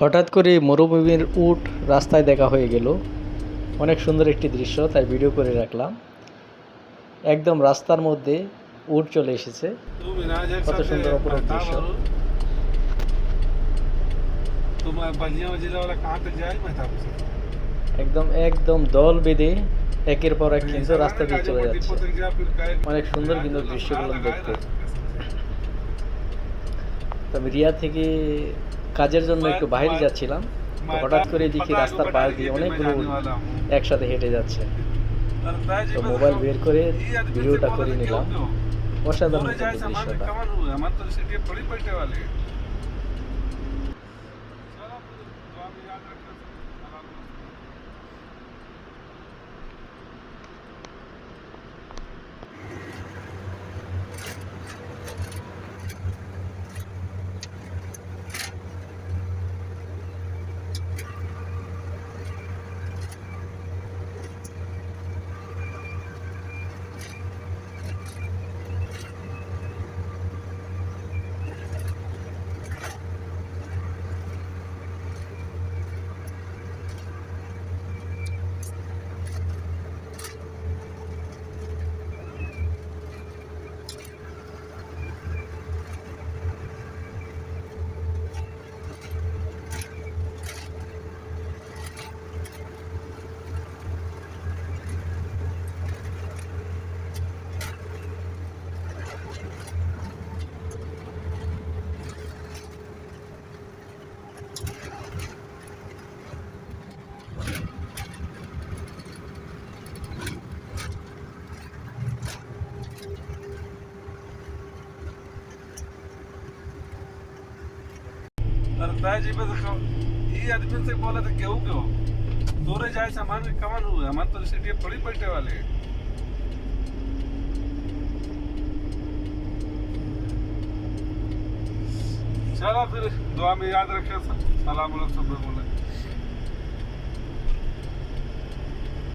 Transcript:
হঠাৎ করে মরুভূমির উট রাস্তায় দেখা হয়ে গেল। অনেক সুন্দর একটি দৃশ্য, তাই ভিডিও করে রাখলাম। একদম রাস্তার মধ্যে উট চলে এসেছে। কত সুন্দর অপরূপ দৃশ্য। একদম একদম দল বেঁধে একের পর এক কিন্তু রাস্তা দিয়ে চলে যাচ্ছে। অনেক সুন্দর কিন্তু দৃশ্যগুলো দেখতে। তবে রিয়া থেকে কাজের জন্য একটু বাইরে যাচ্ছিলাম হঠাৎ করে দেখি রাস্তার পাশ দিয়ে অনেকগুলো একসাথে হেঁটে যাচ্ছে। তো মোবাইল বের করে ভিডিওটা করে নিলাম। অসাধারণ দৃশ্যটা। अरे जी, बस ये आदमी से बोला था क्यों क्यों? तोरे जाए, सामान कमन हुए हमारे तो इसलिए थोड़ी बैठे वाले। चलो फिर, दुआ में याद रखे सलाम सब बोले।